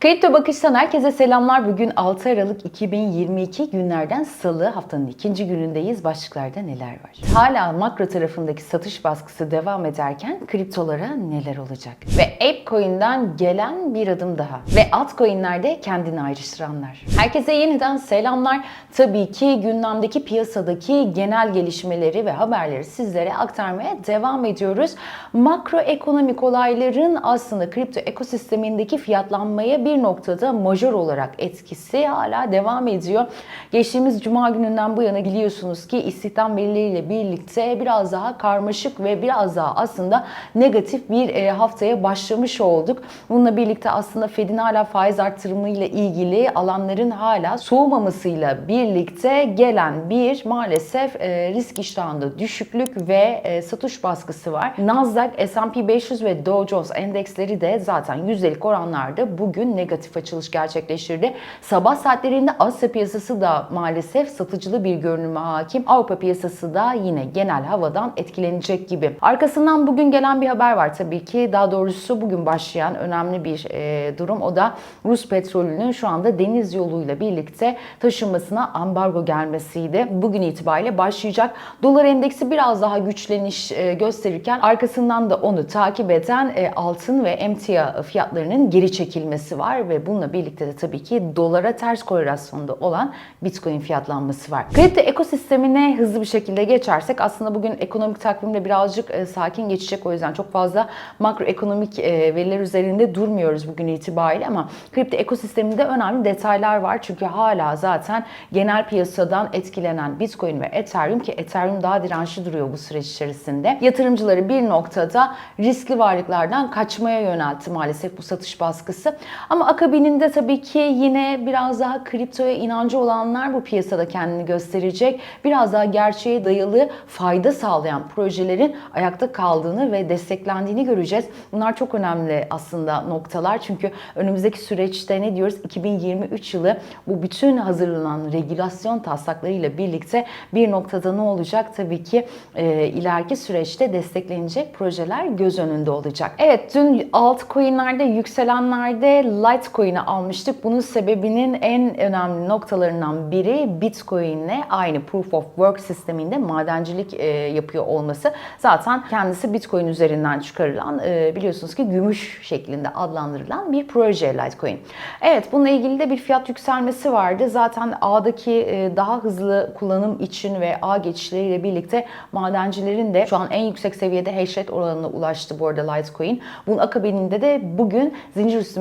Kripto Bakış'tan herkese selamlar. Bugün 6 Aralık 2022 günlerden salı haftanın ikinci günündeyiz. Başlıklarda neler var? Hala makro tarafındaki satış baskısı devam ederken kriptolara neler olacak? Ve ApeCoin'den gelen bir adım daha. Ve altcoin'lerde kendini ayrıştıranlar. Herkese yeniden selamlar. Tabii ki gündemdeki piyasadaki genel gelişmeleri ve haberleri sizlere aktarmaya devam ediyoruz. Makroekonomik olayların aslında kripto ekosistemindeki fiyatlanmaya bir noktada majör olarak etkisi hala devam ediyor. Geçtiğimiz cuma gününden bu yana biliyorsunuz ki istihdam verileriyle birlikte biraz daha karmaşık ve biraz daha aslında negatif bir e, haftaya başlamış olduk. Bununla birlikte aslında Fed'in hala faiz artırımıyla ilgili alanların hala soğumamasıyla birlikte gelen bir maalesef e, risk iştahında düşüklük ve e, satış baskısı var. Nasdaq, S&P 500 ve Dow Jones endeksleri de zaten yüzdelik oranlarda bugün negatif açılış gerçekleştirdi. Sabah saatlerinde Asya piyasası da maalesef satıcılı bir görünüme hakim. Avrupa piyasası da yine genel havadan etkilenecek gibi. Arkasından bugün gelen bir haber var tabii ki. Daha doğrusu bugün başlayan önemli bir e, durum. O da Rus petrolünün şu anda deniz yoluyla birlikte taşınmasına ambargo gelmesiydi. Bugün itibariyle başlayacak. Dolar endeksi biraz daha güçleniş e, gösterirken arkasından da onu takip eden e, altın ve emtia fiyatlarının geri çekilmesi var ve bununla birlikte de tabii ki dolara ters korelasyonda olan Bitcoin fiyatlanması var. Kripto ekosistemine hızlı bir şekilde geçersek aslında bugün ekonomik takvimde birazcık e, sakin geçecek o yüzden çok fazla makroekonomik e, veriler üzerinde durmuyoruz bugün itibariyle ama kripto ekosisteminde önemli detaylar var çünkü hala zaten genel piyasadan etkilenen Bitcoin ve Ethereum ki Ethereum daha dirençli duruyor bu süreç içerisinde. Yatırımcıları bir noktada riskli varlıklardan kaçmaya yöneltti maalesef bu satış baskısı. Ama akabininde tabii ki yine biraz daha kriptoya inancı olanlar bu piyasada kendini gösterecek. Biraz daha gerçeğe dayalı fayda sağlayan projelerin ayakta kaldığını ve desteklendiğini göreceğiz. Bunlar çok önemli aslında noktalar. Çünkü önümüzdeki süreçte ne diyoruz? 2023 yılı bu bütün hazırlanan regülasyon taslaklarıyla birlikte bir noktada ne olacak? Tabii ki e, ileriki süreçte desteklenecek projeler göz önünde olacak. Evet dün altcoin'lerde yükselenlerde Litecoin'i almıştık. Bunun sebebinin en önemli noktalarından biri Bitcoin'le aynı Proof of Work sisteminde madencilik e, yapıyor olması. Zaten kendisi Bitcoin üzerinden çıkarılan e, biliyorsunuz ki gümüş şeklinde adlandırılan bir proje Litecoin. Evet bununla ilgili de bir fiyat yükselmesi vardı. Zaten ağdaki e, daha hızlı kullanım için ve ağ geçişleriyle birlikte madencilerin de şu an en yüksek seviyede hash rate oranına ulaştı bu arada Litecoin. Bunun akabininde de bugün zincir üstü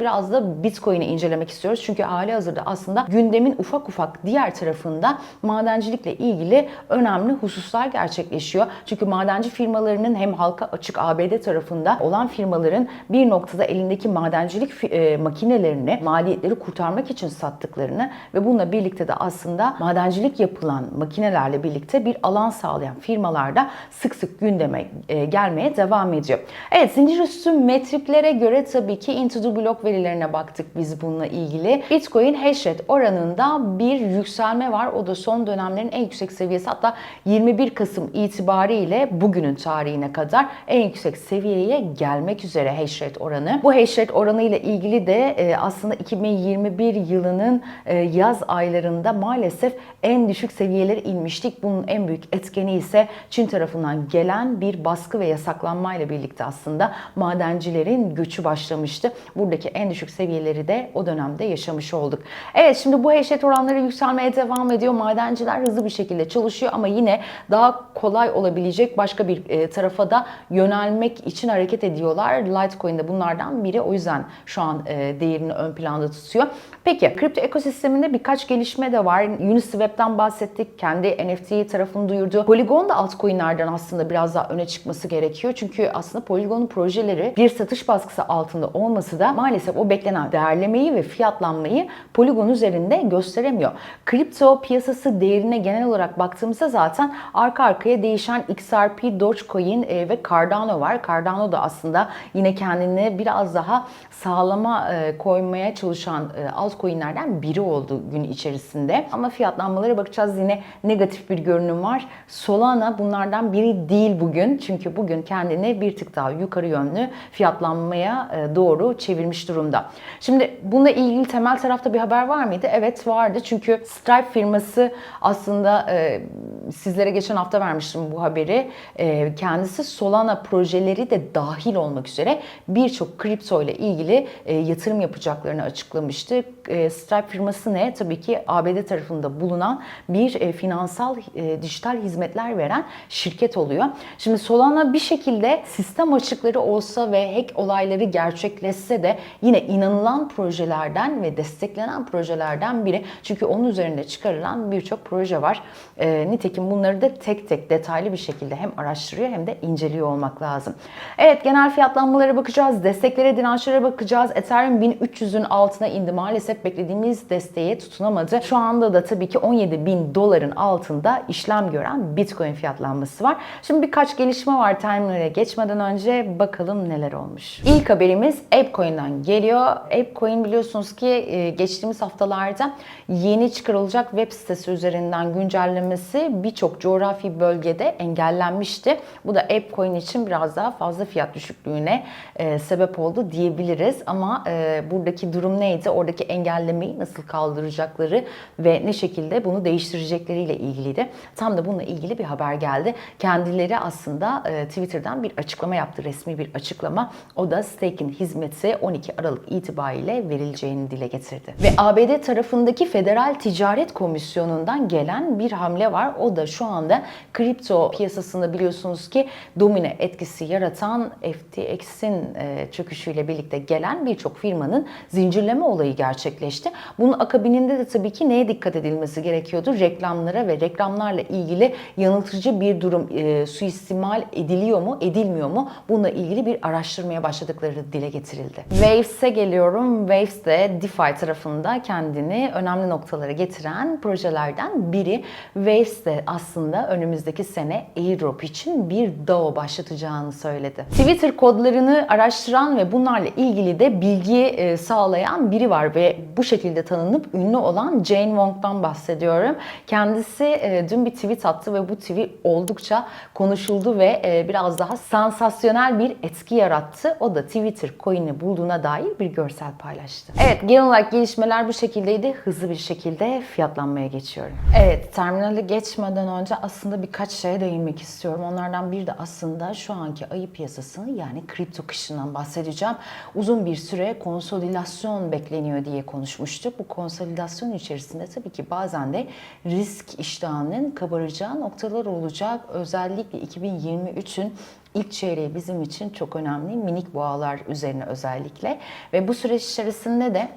biraz da Bitcoin'i incelemek istiyoruz. Çünkü hali hazırda aslında gündemin ufak ufak diğer tarafında madencilikle ilgili önemli hususlar gerçekleşiyor. Çünkü madenci firmalarının hem halka açık ABD tarafında olan firmaların bir noktada elindeki madencilik e, makinelerini maliyetleri kurtarmak için sattıklarını ve bununla birlikte de aslında madencilik yapılan makinelerle birlikte bir alan sağlayan firmalarda sık sık gündeme e, gelmeye devam ediyor. Evet zincir üstü metriklere göre tabii ki Into the Block verilerine baktık biz bununla ilgili. Bitcoin hash rate oranında bir yükselme var. O da son dönemlerin en yüksek seviyesi hatta 21 Kasım itibariyle bugünün tarihine kadar en yüksek seviyeye gelmek üzere hash rate oranı. Bu hash rate oranı ile ilgili de e, aslında 2021 yılının e, yaz aylarında maalesef en düşük seviyelere inmiştik. Bunun en büyük etkeni ise Çin tarafından gelen bir baskı ve yasaklanmayla birlikte aslında madencilerin göçü başlamıştı. Buradaki en düşük seviyeleri de o dönemde yaşamış olduk. Evet şimdi bu rate oranları yükselmeye devam ediyor. Madenciler hızlı bir şekilde çalışıyor ama yine daha kolay olabilecek başka bir e, tarafa da yönelmek için hareket ediyorlar. Litecoin de bunlardan biri. O yüzden şu an e, değerini ön planda tutuyor. Peki kripto ekosisteminde birkaç gelişme de var. Uniswap'tan bahsettik. Kendi NFT tarafını duyurdu. Polygon da altcoin'lerden aslında biraz daha öne çıkması gerekiyor. Çünkü aslında Polygon'un projeleri bir satış baskısı altında olması da maalesef o beklenen değerlemeyi ve fiyatlanmayı Polygon üzerinde gösteremiyor. Kripto piyasası değerine genel olarak baktığımızda zaten arka arkaya değişen XRP, Dogecoin e, ve Cardano var. Cardano da aslında yine kendini biraz daha sağlama e, koymaya çalışan e, altcoin'lerden biri oldu gün içerisinde. Ama fiyatlanmalara bakacağız yine negatif bir görünüm var. Solana bunlardan biri değil bugün. Çünkü bugün kendini bir tık daha yukarı yönlü fiyatlanmaya doğru çevirmiş durumda. Şimdi bununla ilgili temel tarafta bir haber var mıydı? Evet vardı. Çünkü Stripe firması aslında e, sizlere geçen hafta vermiştim bu haberi. E, kendisi Solana projeleri de dahil olmak üzere birçok kripto ile ilgili e, yatırım yapacaklarını açıklamıştı. E, Stripe firması ne? Tabii ki ABD tarafında bulunan bir e, finansal dijital hizmetler veren şirket oluyor. Şimdi Solana bir şekilde sistem açıkları olsa ve hack olayları gerçekleşse de yine inanılan projelerden ve desteklenen projelerden biri. Çünkü onun üzerinde çıkarılan birçok proje var. E, nitekim bunları da tek tek detaylı bir şekilde hem araştırıyor hem de inceliyor olmak lazım. Evet genel fiyatlanmalara bakacağız. Desteklere, dirençlere bakacağız. Ethereum 1300'ün altına indi. Maalesef beklediğimiz desteğe tutunamadı. Şu anda da tabii ki 17 bin doların altında işlem gören Bitcoin fiyatlanması var. Şimdi birkaç gelişme var terminale geçmeden önce bakalım neler olmuş. İlk haberimiz ApeCoin'den geliyor. ApeCoin biliyorsunuz ki e, geçtiğimiz haftalarda yeni çıkarılacak web sitesi üzerinden güncellemesi birçok coğrafi bölgede engellenmişti. Bu da ApeCoin için biraz daha fazla fiyat düşüklüğüne e, sebep oldu diyebiliriz. Ama e, buradaki durum neydi? Oradaki engellemeyi nasıl kaldıracakları ve ne şekilde bunu değiştirecekleriyle ilgiliydi. Tam da bununla ilgili bir haber geldi. Kendileri aslında e, Twitter'dan bir açıklama yaptı, resmi bir açıklama. O da staking hizmeti 12 Aralık itibariyle verileceğini dile getirdi. Ve ABD tarafındaki Federal Ticaret Komisyonu'ndan gelen bir hamle var. O da şu anda kripto piyasasında biliyorsunuz ki domine etkisi yaratan FTX'in e, çöküşüyle birlikte gelen birçok firmanın zincirleme olayı gerçekleşti. Bunun akabininde de tabii ki neye dikkat edilmesi gerekiyordu? Reklamlara ve reklamlarla ilgili yanıltıcı bir durum e, suistimal ediliyor mu, edilmiyor mu? Bununla ilgili bir araştırmaya başladıkları dile getirildi. Waves'e geliyorum. Waves de DeFi tarafında kendini önemli noktalara getiren projelerden biri. Waves de aslında önümüzdeki sene airdrop için bir DAO başlatacağını söyledi. Twitter kodlarını araştıran ve bunlarla ilgili de bilgi e, sağlayan biri var ve bu şekilde tanınıp ünlü olan Jane Wong'dan bahsediyorum. Kendisi e, dün bir tweet attı ve bu tweet oldukça konuşuldu ve e, biraz daha sansasyonel bir etki yarattı. O da Twitter coin'i bulduğuna dair bir görsel paylaştı. Evet genel olarak gelişmeler bu şekildeydi. Hızlı bir şekilde fiyatlanmaya geçiyorum. Evet terminale geçmeden önce aslında birkaç şeye değinmek istiyorum. Onlardan bir de aslında şu anki ayı piyasasını yani kripto kışından bahsedeceğim. Uzun bir süre konsolidasyon bekleniyor diye konuşmuştuk. Bu konsolidasyon içerisinde tabii ki bazen de risk iştahının kabaracağı noktalar olacak. Özellikle 2023'ün İlk çeyreği bizim için çok önemli. Minik boğalar üzerine özellikle. Ve bu süreç içerisinde de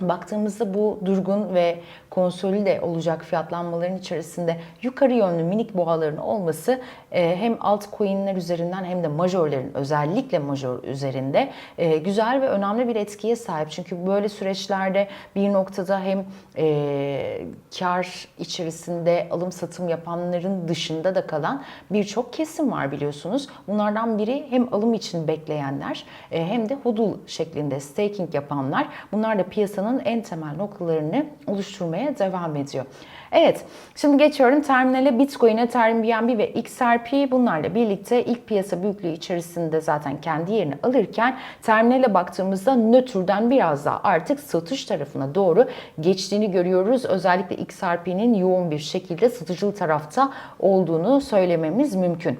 Baktığımızda bu durgun ve konsolide olacak fiyatlanmaların içerisinde yukarı yönlü minik boğaların olması e, hem altcoin'ler üzerinden hem de majörlerin özellikle majör üzerinde e, güzel ve önemli bir etkiye sahip. Çünkü böyle süreçlerde bir noktada hem e, kar içerisinde alım satım yapanların dışında da kalan birçok kesim var biliyorsunuz. Bunlardan biri hem alım için bekleyenler hem de hodul şeklinde staking yapanlar. Bunlar da piyasanın en temel noktalarını oluşturmaya devam ediyor. Evet, şimdi geçiyorum terminale Bitcoin, Ethereum, BNB ve XRP bunlarla birlikte ilk piyasa büyüklüğü içerisinde zaten kendi yerini alırken terminale baktığımızda nötrden biraz daha artık satış tarafına doğru geçtiğini görüyoruz. Özellikle XRP'nin yoğun bir şekilde satıcılı tarafta olduğunu söylememiz mümkün.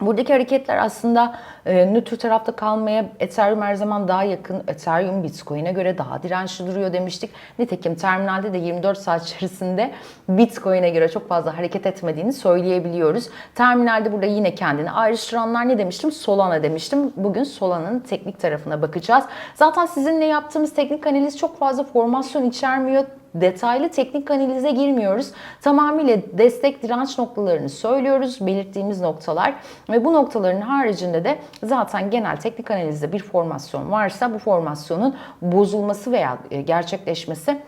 Buradaki hareketler aslında e, nötr tarafta kalmaya Ethereum her zaman daha yakın. Ethereum Bitcoin'e göre daha dirençli duruyor demiştik. Nitekim terminalde de 24 saat içerisinde Bitcoin'e göre çok fazla hareket etmediğini söyleyebiliyoruz. Terminalde burada yine kendini ayrıştıranlar ne demiştim? Solana demiştim. Bugün Solana'nın teknik tarafına bakacağız. Zaten sizinle yaptığımız teknik analiz çok fazla formasyon içermiyor detaylı teknik analize girmiyoruz. Tamamıyla destek direnç noktalarını söylüyoruz, belirttiğimiz noktalar ve bu noktaların haricinde de zaten genel teknik analizde bir formasyon varsa bu formasyonun bozulması veya gerçekleşmesi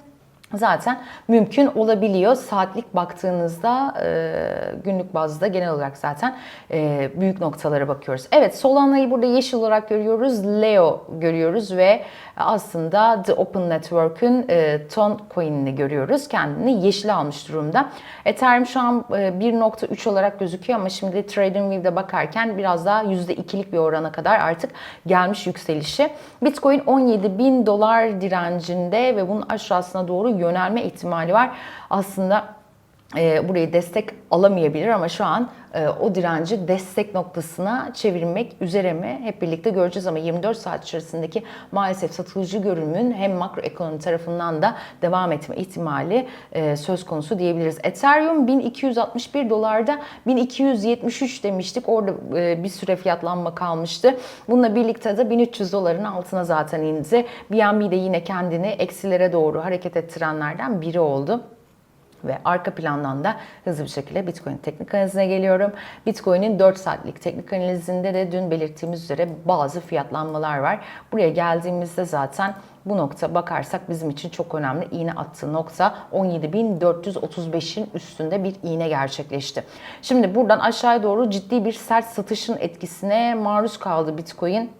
zaten mümkün olabiliyor. Saatlik baktığınızda e, günlük bazda genel olarak zaten e, büyük noktalara bakıyoruz. Evet Solana'yı burada yeşil olarak görüyoruz. Leo görüyoruz ve aslında The Open Network'ün e, Ton Coin'ini görüyoruz. Kendini yeşile almış durumda. Ethereum şu an e, 1.3 olarak gözüküyor ama şimdi TradingView'de bakarken biraz daha %2'lik bir orana kadar artık gelmiş yükselişi. Bitcoin 17 bin dolar direncinde ve bunun aşağısına doğru yönelme ihtimali var. Aslında e, burayı destek alamayabilir ama şu an e, o direnci destek noktasına çevirmek üzere mi hep birlikte göreceğiz ama 24 saat içerisindeki maalesef satıcı görünümün hem makroekonomi tarafından da devam etme ihtimali e, söz konusu diyebiliriz. Ethereum 1261 dolarda 1273 demiştik. Orada e, bir süre fiyatlanma kalmıştı. Bununla birlikte de 1300 doların altına zaten indi. BNB de yine kendini eksilere doğru hareket ettirenlerden biri oldu. Ve arka plandan da hızlı bir şekilde Bitcoin teknik analizine geliyorum. Bitcoin'in 4 saatlik teknik analizinde de dün belirttiğimiz üzere bazı fiyatlanmalar var. Buraya geldiğimizde zaten bu nokta bakarsak bizim için çok önemli. İğne attığı nokta 17.435'in üstünde bir iğne gerçekleşti. Şimdi buradan aşağıya doğru ciddi bir sert satışın etkisine maruz kaldı Bitcoin.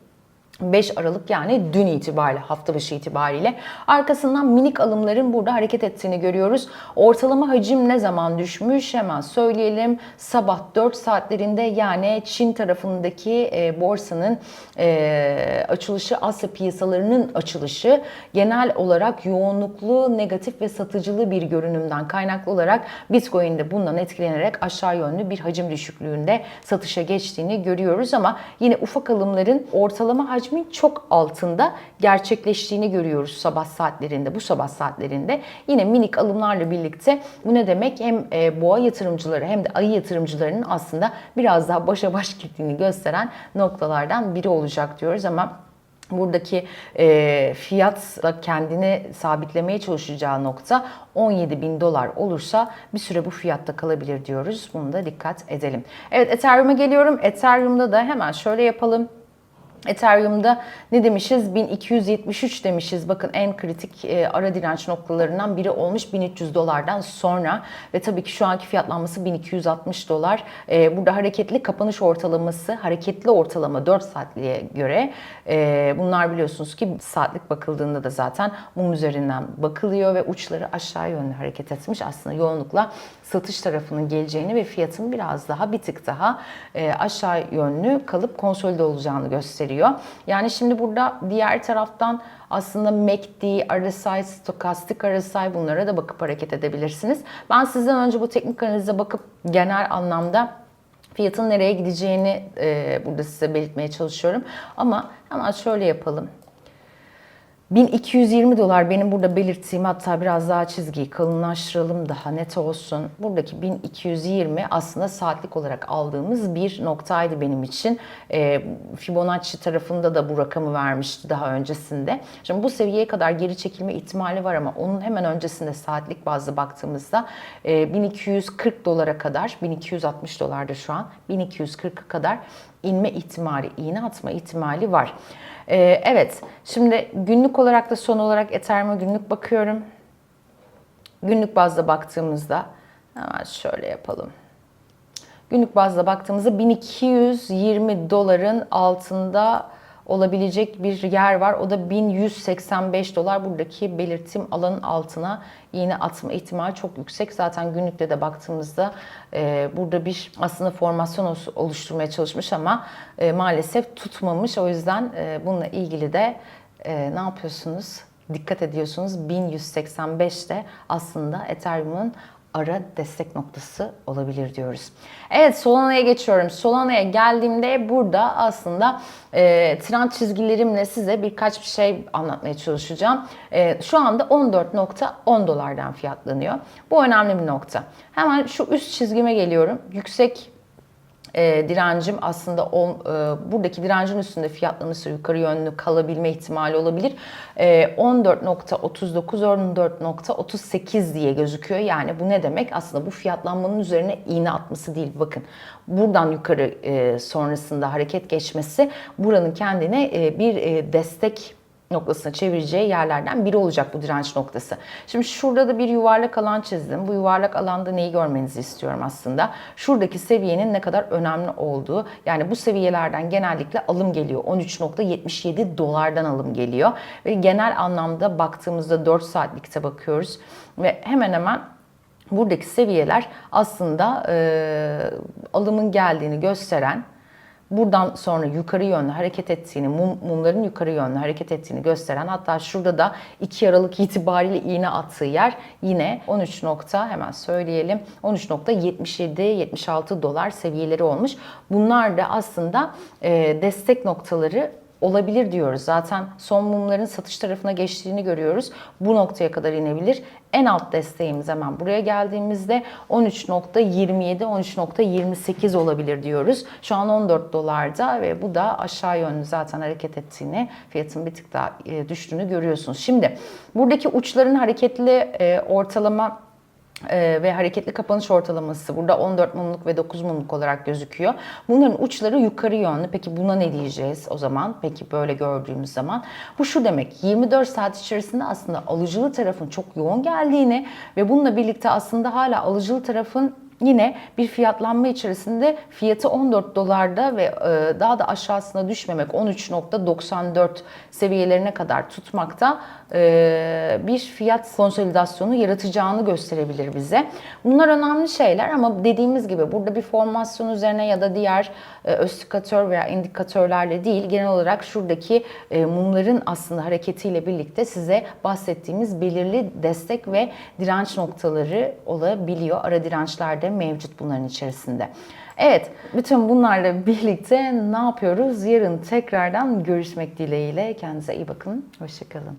5 Aralık yani dün itibariyle hafta başı itibariyle arkasından minik alımların burada hareket ettiğini görüyoruz. Ortalama hacim ne zaman düşmüş hemen söyleyelim. Sabah 4 saatlerinde yani Çin tarafındaki e, borsanın e, açılışı Asya piyasalarının açılışı genel olarak yoğunluklu negatif ve satıcılı bir görünümden kaynaklı olarak Bitcoin'de bundan etkilenerek aşağı yönlü bir hacim düşüklüğünde satışa geçtiğini görüyoruz ama yine ufak alımların ortalama hacim hacmin çok altında gerçekleştiğini görüyoruz sabah saatlerinde, bu sabah saatlerinde. Yine minik alımlarla birlikte bu ne demek? Hem e, boğa yatırımcıları hem de ayı yatırımcılarının aslında biraz daha başa baş gittiğini gösteren noktalardan biri olacak diyoruz ama Buradaki e, fiyatla kendini sabitlemeye çalışacağı nokta 17 bin dolar olursa bir süre bu fiyatta kalabilir diyoruz. Bunu da dikkat edelim. Evet Ethereum'a geliyorum. Ethereum'da da hemen şöyle yapalım. Ethereum'da ne demişiz? 1273 demişiz. Bakın en kritik e, ara direnç noktalarından biri olmuş 1300 dolardan sonra ve tabii ki şu anki fiyatlanması 1260 dolar. E, burada hareketli kapanış ortalaması, hareketli ortalama 4 saatliğe göre e, bunlar biliyorsunuz ki saatlik bakıldığında da zaten mum üzerinden bakılıyor ve uçları aşağı yönlü hareket etmiş. Aslında yoğunlukla satış tarafının geleceğini ve fiyatın biraz daha bir tık daha e, aşağı yönlü kalıp konsolide olacağını gösteriyor. Yani şimdi burada diğer taraftan aslında MACD, RSI, stokastik RSI bunlara da bakıp hareket edebilirsiniz. Ben sizden önce bu teknik analize bakıp genel anlamda fiyatın nereye gideceğini e, burada size belirtmeye çalışıyorum. Ama hemen şöyle yapalım. 1220 dolar benim burada belirttiğim hatta biraz daha çizgiyi kalınlaştıralım daha net olsun. Buradaki 1220 aslında saatlik olarak aldığımız bir noktaydı benim için. E, Fibonacci tarafında da bu rakamı vermişti daha öncesinde. Şimdi bu seviyeye kadar geri çekilme ihtimali var ama onun hemen öncesinde saatlik bazda baktığımızda e, 1240 dolara kadar 1260 dolarda şu an 1240'a kadar inme ihtimali, iğne atma ihtimali var. Ee, evet, şimdi günlük olarak da son olarak Ethereum'a günlük bakıyorum. Günlük bazda baktığımızda hemen şöyle yapalım. Günlük bazda baktığımızda 1220 doların altında olabilecek bir yer var. O da 1185 dolar. Buradaki belirtim alanın altına iğne atma ihtimali çok yüksek. Zaten günlükte de baktığımızda e, burada bir aslında formasyon oluşturmaya çalışmış ama e, maalesef tutmamış. O yüzden e, bununla ilgili de e, ne yapıyorsunuz? Dikkat ediyorsunuz 1185'te aslında Ethereum'un ara destek noktası olabilir diyoruz. Evet Solana'ya geçiyorum. Solana'ya geldiğimde burada aslında e, trend çizgilerimle size birkaç bir şey anlatmaya çalışacağım. E, şu anda 14.10 dolardan fiyatlanıyor. Bu önemli bir nokta. Hemen şu üst çizgime geliyorum. Yüksek e, direncim aslında on, e, buradaki direncin üstünde fiyatlanırsa yukarı yönlü kalabilme ihtimali olabilir. E, 14.39 14.38 diye gözüküyor. Yani bu ne demek? Aslında bu fiyatlanmanın üzerine iğne atması değil. Bakın buradan yukarı e, sonrasında hareket geçmesi buranın kendine e, bir e, destek noktasına çevireceği yerlerden biri olacak bu direnç noktası. Şimdi şurada da bir yuvarlak alan çizdim. Bu yuvarlak alanda neyi görmenizi istiyorum aslında? Şuradaki seviyenin ne kadar önemli olduğu. Yani bu seviyelerden genellikle alım geliyor. 13.77 dolardan alım geliyor. Ve genel anlamda baktığımızda 4 saatlikte bakıyoruz. Ve hemen hemen buradaki seviyeler aslında e, alımın geldiğini gösteren buradan sonra yukarı yönlü hareket ettiğini, mum, mumların yukarı yönlü hareket ettiğini gösteren hatta şurada da 2 Aralık itibariyle iğne attığı yer yine 13 nokta hemen söyleyelim 13.77-76 dolar seviyeleri olmuş. Bunlar da aslında e, destek noktaları olabilir diyoruz. Zaten son mumların satış tarafına geçtiğini görüyoruz. Bu noktaya kadar inebilir. En alt desteğimiz hemen buraya geldiğimizde 13.27, 13.28 olabilir diyoruz. Şu an 14 dolarda ve bu da aşağı yönlü zaten hareket ettiğini, fiyatın bir tık daha e, düştüğünü görüyorsunuz. Şimdi buradaki uçların hareketli e, ortalama ee, ve hareketli kapanış ortalaması burada 14 mumluk ve 9 mumluk olarak gözüküyor. Bunların uçları yukarı yönlü. Peki buna ne diyeceğiz o zaman? Peki böyle gördüğümüz zaman bu şu demek 24 saat içerisinde aslında alıcılı tarafın çok yoğun geldiğini ve bununla birlikte aslında hala alıcılı tarafın yine bir fiyatlanma içerisinde fiyatı 14 dolarda ve e, daha da aşağısına düşmemek 13.94 seviyelerine kadar tutmakta e, bir fiyat konsolidasyonu yaratacağını gösterebilir bize. Bunlar önemli şeyler ama dediğimiz gibi burada bir formasyon üzerine ya da diğer e, östikatör veya indikatörlerle değil genel olarak şuradaki mumların aslında hareketiyle birlikte size bahsettiğimiz belirli destek ve direnç noktaları olabiliyor. Ara dirençler de mevcut bunların içerisinde. Evet, bütün bunlarla birlikte ne yapıyoruz? Yarın tekrardan görüşmek dileğiyle. Kendinize iyi bakın. Hoşçakalın.